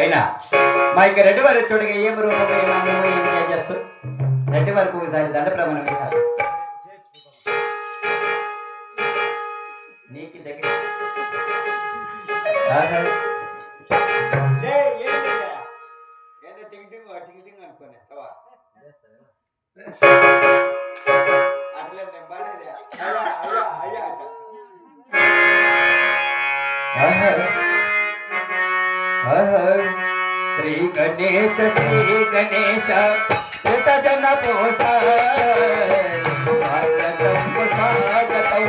అయినా మా ఇక రెడ్డి వారి చూడగా ఏం రూపము ఏం అందము ఏం తేజస్సు రెడ్డి వారికి ఒకసారి దండ ప్రమాణం చేయాలి. నీకు దగ్గర టింగ్ టింగ్ టింగ్ టింగ్ అనుకోని, ಬಡದೆ ಬಡದೆ ಅಯ್ಯ ಅಯ್ಯ ಅಯ್ಯ ಅಹರ್ ಅಹರ್ ಶ್ರೀ ಗಣೇಶ ಶ್ರೀ ಗಣೇಶ ಸುತ ಜನ ಪೋಸ ಸಾಗತಂ ಸಾಗತಂ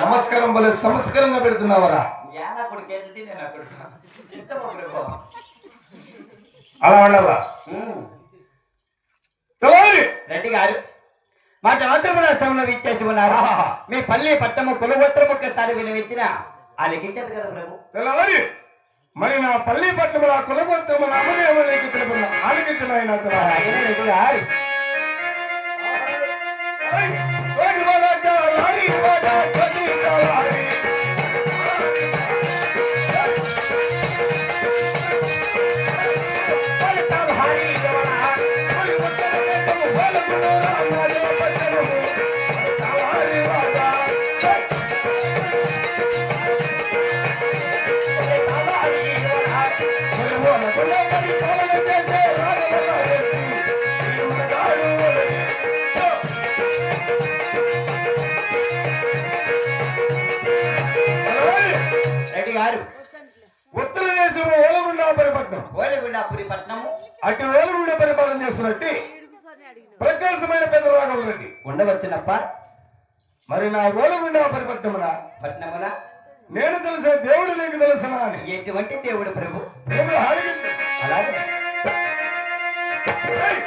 నమస్కారం బలే సంస్కారంగా పెడుతున్నావరా? అలా ఉండాలా తెలవాలి రెడ్డి గారు మాట మాత్రము నష్టంలో ఇచ్చేసి ఉన్నారు? మీ పల్లి పట్టము కులగోత్రం ఒక్కసారి వినిపించిన ఆలకించదు కదా ప్రభు. మరి నా పల్లి పట్ల నా కులగొత్తమ నామదేవ నీకు తెలుపున ఆలకించిన ఆయన రెడ్డి గారు. రెడ్డి ఓలిగుండాపురి పట్నము అటు ఓలగుండ పరిపాలన చేస్తున్నట్టు ప్రకాశమైన రెడ్డి ఉండవచ్చునప్ప మరి నా ఓలగుండా పరిపట్నమున పట్నమున నేను తెలిసే దేవుడు నీకు తెలుసునా అని. ఎటువంటి దేవుడు ప్రభు? హాలిగింది అలాగే. ఏయ్,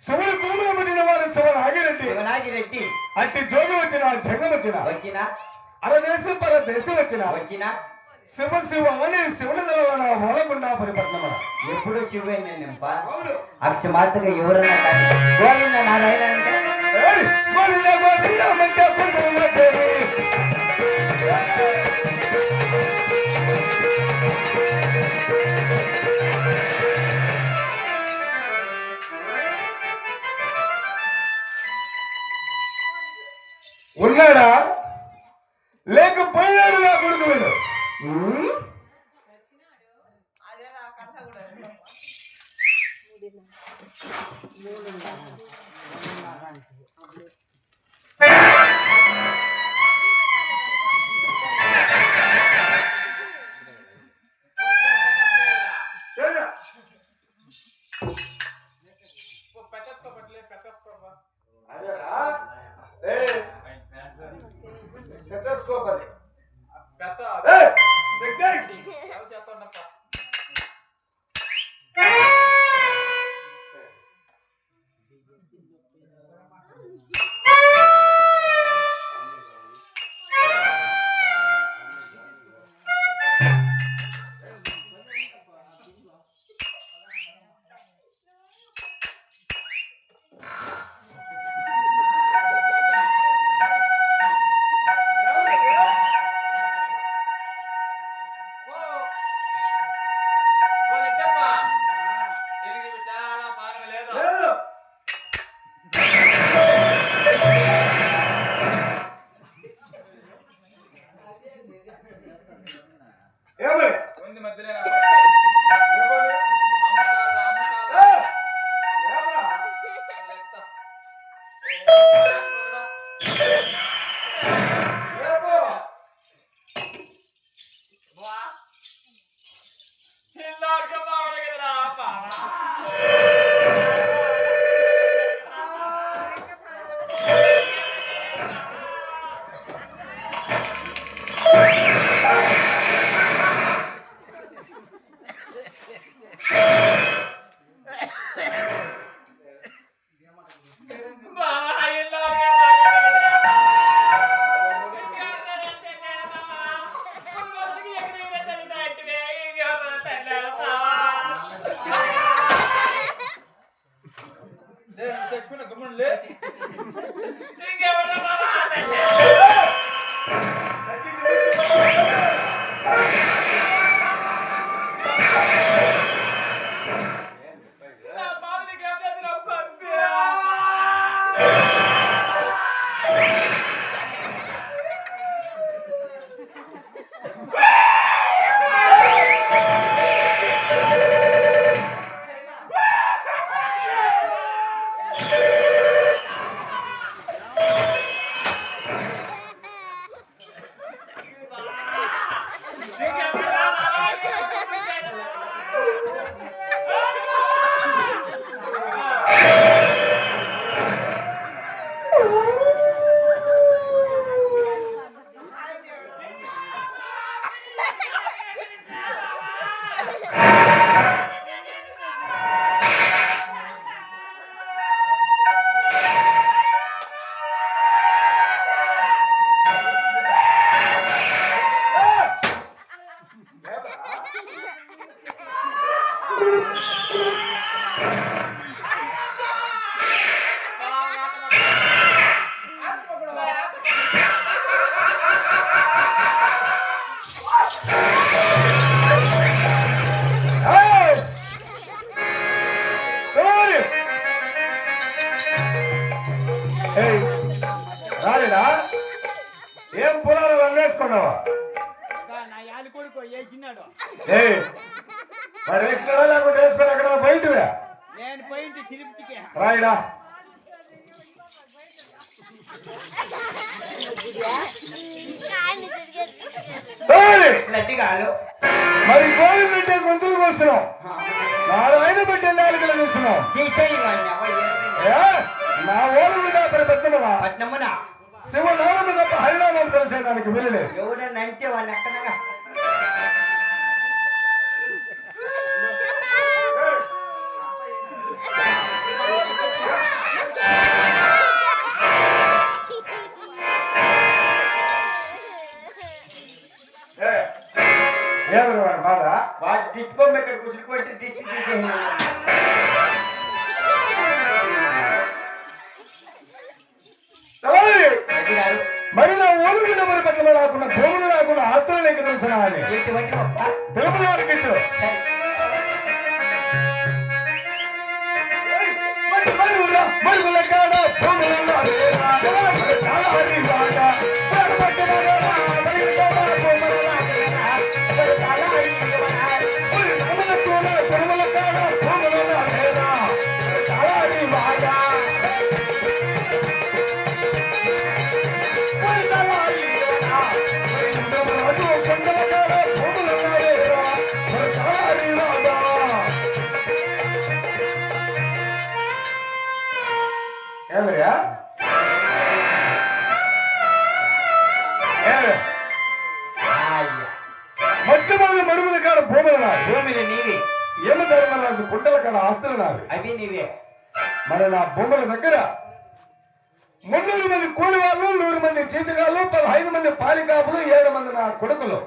శివుడు కులములు పుట్టిన వారు శివుడు ఆగిరెడ్డి శివనాగి రెడ్డి అట్టి జోగి వచ్చిన జంగం వచ్చిన వచ్చిన అరదేశం పర దేశం వచ్చిన వచ్చిన శివ శివ అని శివుని తెలవన మూలగుండా పరిపట్నమ ఎప్పుడు శివుని నింప అక్షమాతగా ఎవరన్నా కానీ గోవింద నారాయణ అంటే ఏయ్, గోవింద గోవింద మంటే లేక పదిహేడు వేల కొడుకు వేడు Thank మరి గోవింద పెట్టే గొంతులు కోస్తున్నాం. ఐదు పెట్టే నాలుగులు చూస్తున్నాం? నా ఓడు మీద అక్కడ పెట్టమరా పట్నమున? శివనామం తప్ప హరినామం తెలిసేదానికి వెళ్ళలేదు ఎవడన్నా అంటే వాడిని అక్కడగా. ఎవరు వాడి బాధ? వాడు దిష్టి బొమ్మ ఇక్కడ కుసులు కొట్టి దిష్టి తీసేయండి. తెలవదు. లడ్డిగారు మరి నా మీద మరి పట్ల రాకుండా భూములు రాకుండా ఆస్తులు నీకు గొప్ప? తెలుపు వారికి ఇచ్చు సరే. మరి మరువుల మరువుల కాడ ఏమరియా మొట్టమొదటి మరుగుల కాడ భూములు నా భూమిని నీవి. యమ ధర్మరాజు గుండెల కాడ ఆస్తులు నావి. అవి నీవే. మరి నా భూముల దగ్గర మున్నూరు మంది కూలి వాళ్ళు నూరు మంది జీతగాళ్ళు పదహైదు మంది పాలికాపులు ఏడు మంది నా కొడుకులు.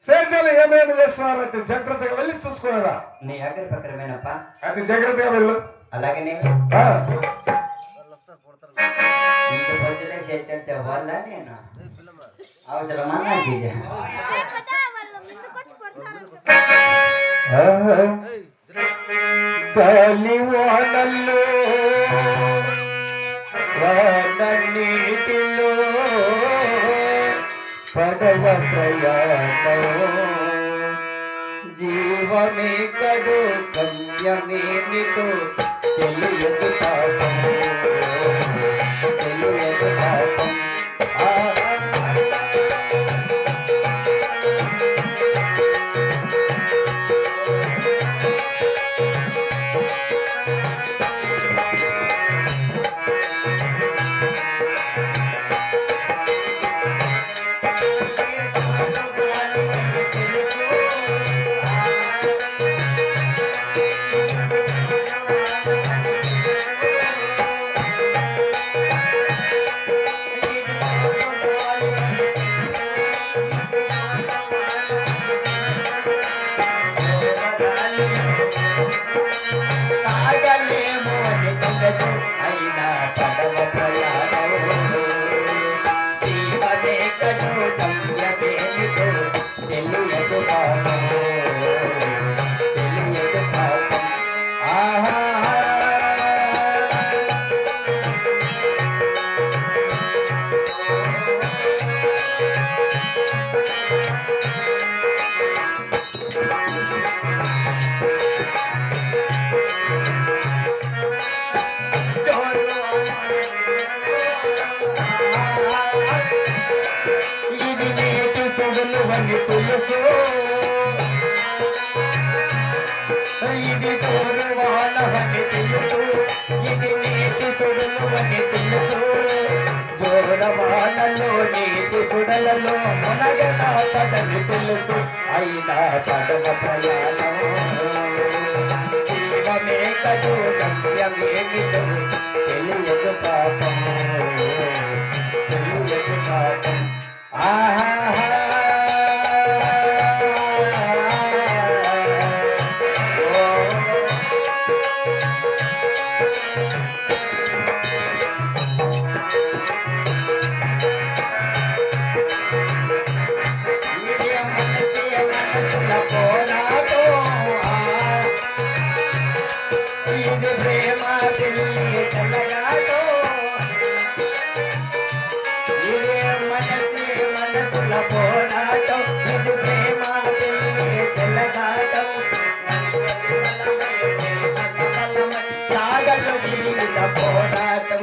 సేద్యాలు ఏమేమి చేస్తున్నారో జాగ్రత్తగా వెళ్ళి చూసుకున్నారా? నీ అగ్రపక్రమేనప్ప అది జాగ్రత్తగా వెళ్ళు. అలాగే ఇంటి పొద్దులే చేస్తే వాళ్ళ నేను? అవసరమా నాకు ఇది? పడవ ప్రయాణం. జీవమే కడు గమ్యమేమిటో తెలియదు పాపం తెలియదు తెలుసు ఇది నీటి సొగలు తెలుసు చోరవానలో నీటి సుడలలో మునగదా పడని తెలుసు అయినా పడవ ప్రయాణం జీవమే కడు గమ్యమేమిటో తెలియదు పాపం పోరాటం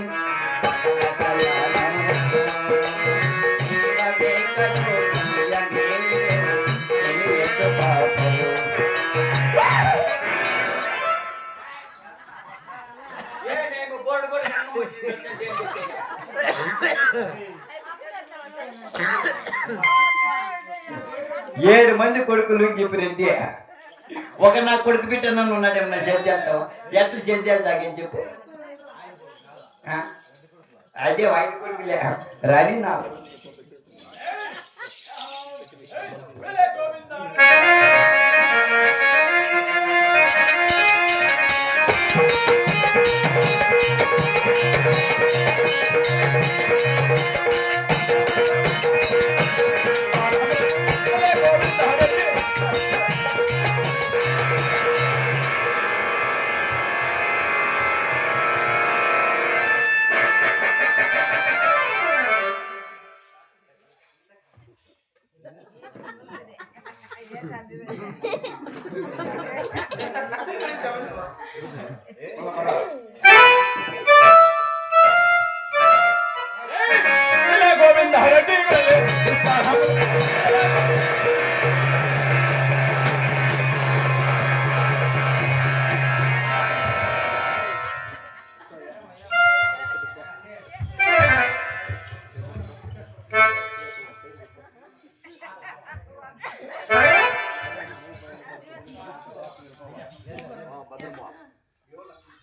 ఏడు మంది కొడుకులు చెప్పిరెడ్డి ఒక నా కొడుకు బిడ్డ నన్ను ఉన్నాడేమో నా చేద్దాం ఎట్లా చేద్దాలు తాగని చెప్పు. అదే వాటి కొడుకులే. రాని నా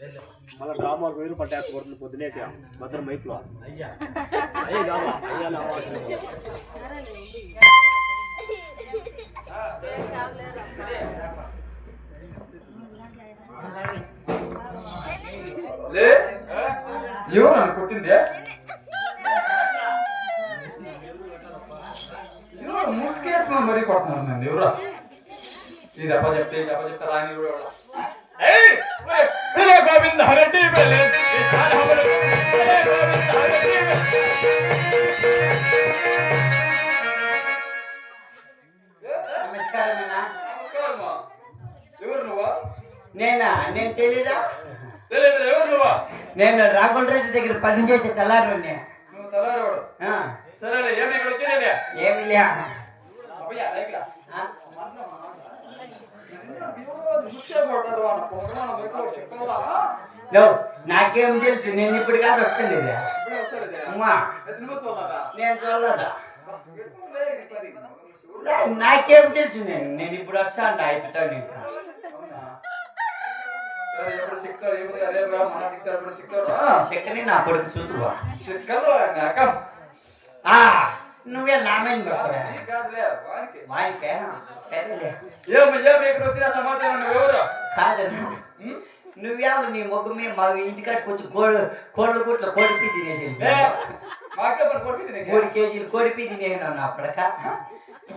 మాకు వెయ్యి రూపాయలు ట్యాక్స్ పడుతుంది పొద్దునేటి భద్రం మైక్లో. అయ్యే. అవకాశం లేదు. లే. ఎవరు నన్ను కొట్టిందే? ఎవరు ముసుకేసుకుని మరీ కొడుతున్నారు నన్ను ఎవరు? ఇది అప్ప చెప్తే ఇది అప్ప చెప్తే రాని కూడా గోవింద. ఎవరు నువ్వా నేనా? నేను తెలీదా? తెలియదు ఎవరు నువ్వా? నేను రాఘుల్ రెడ్డి దగ్గర పనిచేసే నువ్వు తలారోడు ఆ, సరేలే ఏమి ఇక్కడ వచ్చేదే ఏమి లే అబ్బయ్యా ఇక్కడ ఆ, లో, నాకేం తెలుసు నేను ఇప్పుడు కాదు వస్తుంది నేను చూడలేదా నాకేం తెలుసు నేను నేను ఇప్పుడు వస్తా అంట అయిపోతాను ఇంకా. చెక్కని నా కొడుకు చూతువా? ఆ, నువ్వే నా మీద పెడతావా? వానికే. సరేలే. కాదను నువ్వేళ్ళు నీ మొగ్గు మీద మా ఇంటికాడికి వచ్చి కోడి కోళ్ళ గుట్ల కోడిపి తినేసి మూడు కేజీలు కోడిపి తినేసినావు నా పడక.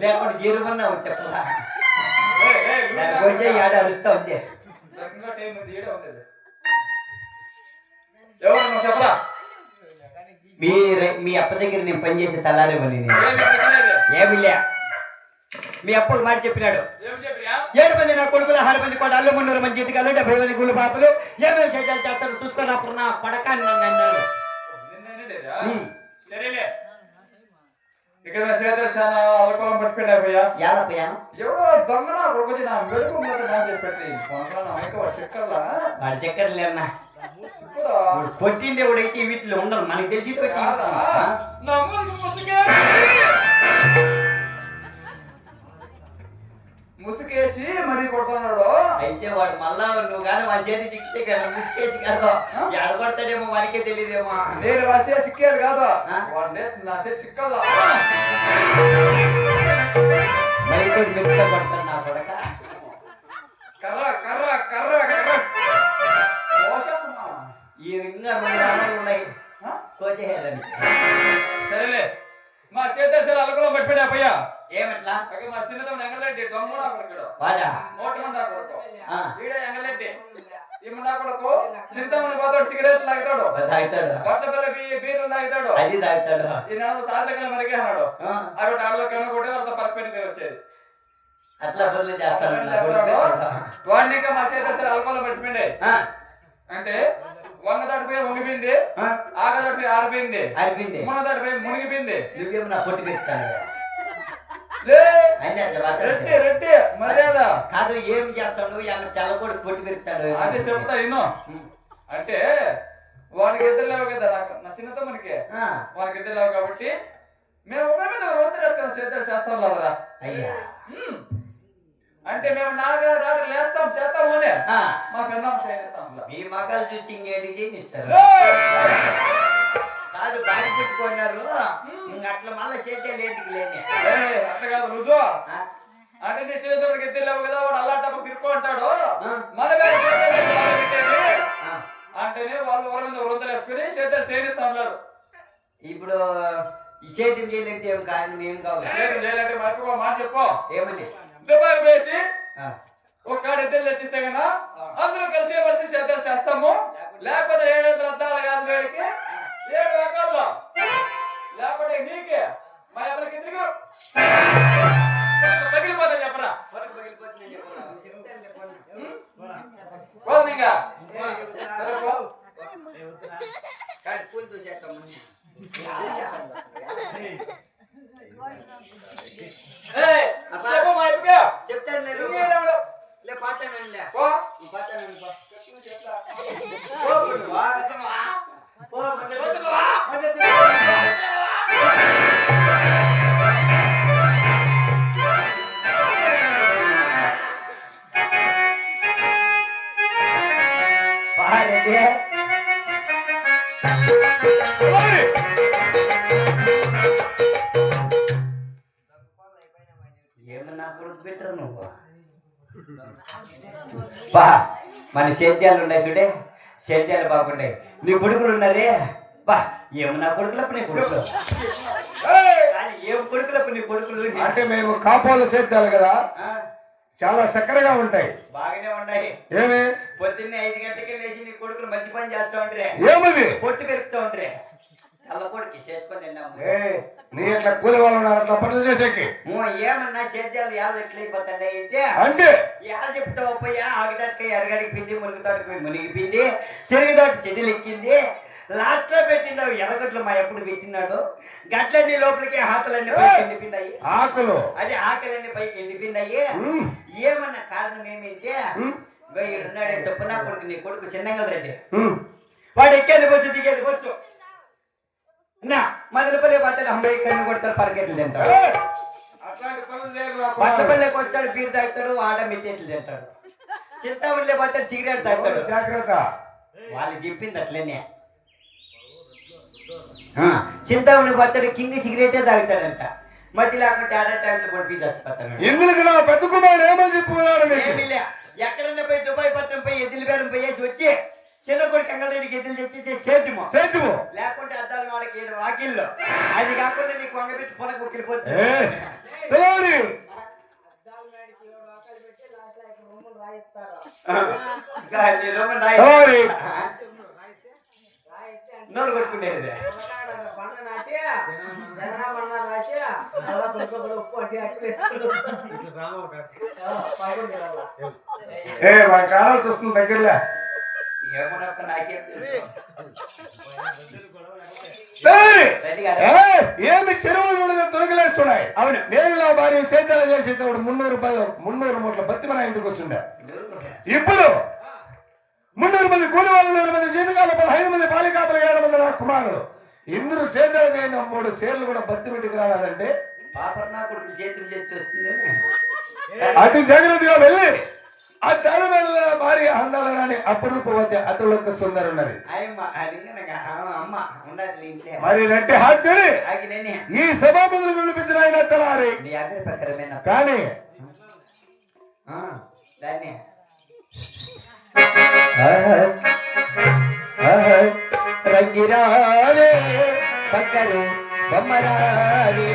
లేకుండా జీరమన్నావు చెప్పలా వచ్చే ఏడ అరుస్తా ఉంది చెప్పరా? మీ మీ అప్ప దగ్గర నేను పనిచేసే తెల్లారేమని ఏమి లే. మీ అప్పకు మాట చెప్పినాడు. ఏడు మంది నా కొడుకులు ఆరు మంది కోటాలు మున్నూరు మంది జీతకాలు డెబ్బై మంది గుళ్ళు పాపలు ఏమేమి చేయాలి చేస్తారు చూసుకొని అప్పుడు నా కొడక అని నన్ను అన్నాడు. సరేలే. ఇక్కడ శ్వేతలు చాలా అలకోలం ఎవడో దొంగ నా కొడుకు నా నా చేసి పెట్టి చెక్కర్లా వాడి చక్కెర లేనా వాడు కొట్టిండే వాడైతే వీటిలో ఉండదు మనకి తెలిసి నా ముసుకేసి. మరీ కొడుతున్నాడు. అయితే వాడు మళ్ళా నువ్వు కానీ మన చేతి చిక్కితే కదా ముసుకేసి కాదు. ఎడ కొడతాడేమో మనకే తెలియదేమో. నేను వాసే సిక్కేది కాదు? వాడు నేర్చు నా చేతి సిక్కదా మైకోటి మెట్టుగా కొడతాడు నా కొడక. కర్ర కర్ర. ఇంకా రెండు వారాలు ఉన్నాయి. ఆ? కోసేయాలని. సరేలే. మా చేతేశ్వర అలకులం పట్టుకున్నా పోయా ఏమట్లా? అక్కడ మా చిన్నతమ్ముడు ఎంగలరెడ్డి దొంగ కొడుకుడు వాడా? నోటి మందా కొడుకు ఆ. ఈడే ఎంగలరెడ్డి. ఈ ముందా కొడుకు చింతమని పోతాడు సిగరెట్లు తాగుతాడు. తాగుతాడు. బట్ట పిల్ల బీర్లు తాగుతాడు. అది తాగుతాడు. ఈ నెల సాధకల మరిగే అన్నాడు. అవి ఆడలో వాళ్ళతో పరపెట్టి వచ్చేది. అట్లా పనులు చేస్తాడు. వాడిని ఇంకా మా చేతేశ్వర అల్పాలు పట్టిపోయింది ఆ, అంటే వంగ దాటిపోయి వంగిపోయింది ఆగ దాటిపోయి ఆరిపోయింది. అరిపింది మున దాటిపోయి మునిగిపోయింది. నువ్వేమో నా పొట్టు అట్లా రెట్టి రెట్టి. మర్యాద. కాదు ఏం చేస్తాడు ఆయన కొడుకు పొట్టు పెడతాడు అదే చెప్తా ఇన్నో అంటే వానికి ఇద్దరు లేవు కదా నా చిన్నతో మనకి. వానికి ఇద్దరు లేవు కాబట్టి మేము ఒకరి మీద వంతు వేసుకొని చేద్దాం చేస్తాం లేదరా అయ్యా. అంటే మేము నాలుగు రాత్రి లేస్తాం చేస్తాం అనే ఆ, మా పెన్నాం చేయిస్తాం మీ మగాలు చూసి ఇంకేంటి చేయనిచ్చారు కాదు బాగా పెట్టుకున్నారు. అట్లా మళ్ళీ చేతే లేటికి లేని. అట్లా కాదు రుజువా ఆ, అంటే నీ చేతుడికి ఎత్తి లేవు కదా వాడు అల్లా టప్పు తిరుక్కో అంటాడు. మన వాళ్ళ ఆ. అంటేనే వాళ్ళు ఒకరి మీద వృద్ధులు వేసుకుని చేతులు చేయిస్తాం లేదు ఇప్పుడు ఈ సేద్యం చేయాలంటే ఏం కానీ ఏం కావాలి చేతులు చేయాలంటే మా మాట చెప్పు. ఏమని దుబాయ్ వేసి ఒక కాడ ఇద్దరు తెచ్చిస్తే కన్నా అందరూ కలిసి కలిసి చేతులు చేస్తాము. లేకపోతే ఏడు వందల అద్దాలు కాదు వేడికి. ఏడు రకాల్లో లేకపోతే నీకే. మా ఎవరికి తిరిగి. నా కొడుకు పెట్టరు నువ్వు. బా మన సేద్యాలు ఉన్నాయి చూడే. సేద్యాలు బాగున్నాయి. నీ కొడుకులు ఉన్నారే? బా ఏమో నా కొడుకులప్పు నీ కొడుకులు? ఏం కొడుకులప్పు నీ కొడుకులు? అంటే మేము కాపోలు సేద్యాలు కదా. ఆ, చాలా చక్కరగా ఉంటాయి. బాగానే ఉన్నాయి. ఏమి? పొద్దున్నే ఐదు గంటలకి లేచి నీ కొడుకులు మంచి పని చేస్తా ఉంటరే ఏమది? పొట్టు పెరుగుతూ ఉంటరే తెల్ల కొడుకు చేసుకొని తిన్నాము నీ ఇట్లా కూలి వాళ్ళు ఉన్నారు అట్లా పనులు చేసేకి. ఊ, ఏమన్నా సేద్యాలు యాళ్ళు ఎట్లయిపోతాయి అంటే అంటే? ఎలా చెప్తావు పోయా ఆగిదాటికి ఎరగడికి పిండి మురుగుతాడికి మునిగిపింది సిరుగుదాటి చెదిలెక్కింది. లాస్ట్లో పెట్టినావు ఎలగట్లు మా ఎప్పుడు పెట్టినాడు గట్లన్నీ లోపలికి హాతలన్నీ పైకి ఎండిపోయినాయి. ఆకులు? అదే ఆకలన్నీ పైకి ఎండిపోయినాయి. ఉమ్, ఏమన్నా కారణం ఏమింటే? ఈడున్నాడే చెప్పునా కొడుకు నీ కొడుకు చిన్నంగల్ రెడ్డి. వాడు ఎక్కేది బస్సు దిగేది బస్సు. నా మదనపల్లి పోతాడు అమ్మాయి కన్ను కొడతాడు పరకెట్లు తింటాడు. కుమారుడు. పచ్చపల్లికి వస్తాడు బీర్ తాగుతాడు ఆడ మిట్టేట్లు తింటాడు. చింతామణిలో పోతాడు సిగరెట్ తాగుతాడు. జాగ్రత్త. వాళ్ళు చెప్పింది అట్లనే. చింతామణి పోతాడు కింగ్ సిగరెటే తాగుతాడంట. మధ్య లేకుంటే ఆడ టైంలో కొడిపి చచ్చిపోతాడు ఇందుకు నా పెద్ద కుమారుడు ఏమని చెప్పుకున్నాడు? ఏమీ లే. ఎక్కడన్నా పోయి దుబాయ్ పట్టణం పోయి ఎద్దుల బేరం పోయేసి వచ్చి. చిన్న కొడుకు అంగళరెడ్డికి ఎద్దులు తెచ్చేసి సేద్యము. సేద్యము. లేకుంటే అద్దాలు వాడికి ఈడ వాకిల్లో అది కాకుండా నీకు వంగబెట్టి పొన ఏ కుక్కిలిపోతుంది పిల్లవాడి పిల్లవాడి నోరు కొట్టుకునేది ఏ మన కానాల్సి వస్తుంది దగ్గరలే. ఏమి చెరువులు చూడగా తొలగలేస్తున్నాయి అవును నేను నా భార్య సేద్యాలు చేసేటప్పుడు మున్నూరు రూపాయలు మున్నూరు మూట్ల బత్తి మన ఇంటికి వస్తుండే. ఇప్పుడు మున్నూరు మంది కూలి వాళ్ళు నూరు మంది జీవితాలు పదహైదు మంది బాలికాపలు ఏడు మంది నా కుమారులు. ఇందరూ సేద్యాలు చేయని మూడు సేర్లు కూడా బత్తి ఇంటికి రావాలంటే పాపర్ నా కొడుకు చేతులు చేసి చూస్తుంది అతి జాగ్రత్తగా వెళ్ళి ఆ తలమేడ భార్య అందాల రాని అపరూపవతి అతలొక్క ఉండదు ఇంట్లో. మరి ఆగి నేనే ఈ సభాపతులు వినిపించిన ఆయన తెలారి కానీ ఆ, దాన్ని. రంగిరాలే పక్కరు బొమ్మరాలే